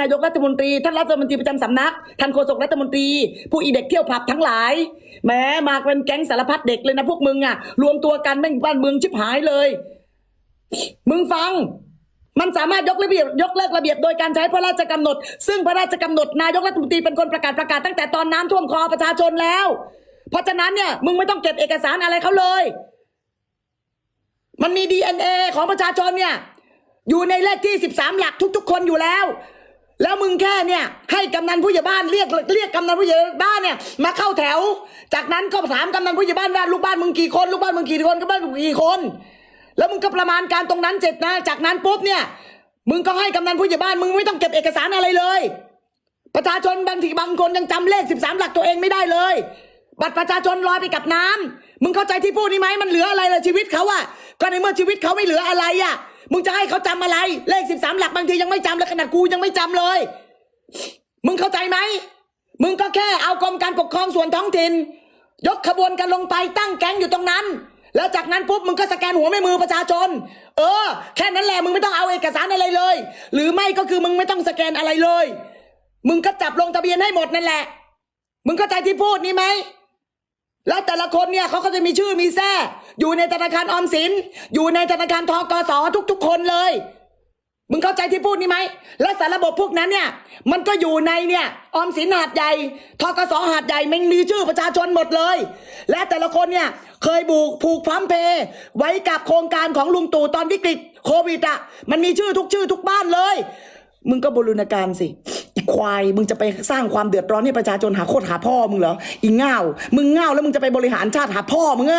นายกรัฐมนตรี ท่านรัฐมนตรีประจำสำนัก ท่านโฆษกรัฐมนตรี ผู้อีเด็กเที่ยวผับทั้งหลายแหม้มาเป็นแก๊งสารพัดเด็กเลยนะพวกมึงอะ รวมตัวกันแม่งบ้านเมืองชิบหายเลย มึงฟังมันสามารถยกระเบียบยกเลิกระเบียบโดยการใช้พระราชกำหนด ซึ่งพระราชกำหนดนายกรัฐมนตรีเป็นคนประกาศประกาศตั้งแต่ตอนน้ำท่วมคอประชาชนแล้ว เพราะฉะนั้นเนี่ยมึงไม่ต้องเก็บเอกสารอะไรเขาเลย มันมี DNA ของประชาชนเนี่ย อยู่ในเลขที่ 13 หลักทุก ๆ คนอยู่แล้ว แล้วมึงแค่เนี่ยให้กำนันผู้ใหญ่บ้านเรียกเรียกกำนันผู้ใหญ่บ้านเนี่ยมาเข้าแถว จากนั้นก็ถามกำนันผู้ใหญ่บ้านว่าลูกบ้านมึงกี่คนลูกบ้านมึงกี่คนก็บ้านมึงกี่คน แล้วมึงก็ประมาณการตรงนั้นเสร็จนะจากนั้นปุ๊บเนี่ยมึงก็ให้กำนันผู้ใหญ่บ้านมึงไม่ต้องเก็บเอกสารอะไรเลย ประชาชนบางทีบางคนยังจำเลข 13 หลักตัวเองไม่ได้เลย บัตรประชาชนลอยไปกับน้ำมึงเข้าใจที่พูดนี่ไหมมันเหลืออะไรเล่ะชีวิตเขาอะก็ในเมื่อชีวิตเขาไม่เหลืออะไรอะ มึงจะให้เขาจำอะไร เลข13หลักบางทียังไม่จำเลยขนาดกูยังไม่จำเลย มึงเข้าใจไหม มึงก็แค่เอากรมการปกครองส่วนท้องถิ่นยกขบวนกันลงไปตั้งแก๊งอยู่ตรงนั้น แล้วจากนั้นปุ๊บมึงก็สแกนหัวแม่มือประชาชน เออ แค่นั้นแหละมึงไม่ต้องเอาเอกสารอะไรเลย หรือไม่ก็คือมึงไม่ต้องสแกนอะไรเลย มึงก็จับลงทะเบียนให้หมดนั่นแหละ มึงเข้าใจที่พูดนี่ไหมแล้วแต่ละคนเนี่ยเขาก็จะมีชื่อมีแท้ อยู่ในธนาคารออมสิน อยู่ในธนาคารทกสทุก ๆ คนเลย มึงเข้าใจที่พูดนี่ไหม และสารระบบพวกนั้นเนี่ย มันก็อยู่ในเนี่ยออมสินหาดใหญ่ทกสหาดใหญ่มันมีชื่อประชาชนหมดเลย และแต่ละคนเนี่ยเคยบูกผูกพร้อมเพย์ไว้กับโครงการของลุงตู่ตอนวิกฤตโควิดอะมันมีชื่อทุกชื่อทุกบ้านเลย มึงก็บรูณาการสิอีควายมึงจะไปสร้างความเดือดร้อนให้ประชาชนหาโคตรหาพ่อมึงเหรออีเง่ามึงเง่าแล้วมึงจะไปบริหารชาติหาพ่อมึงไง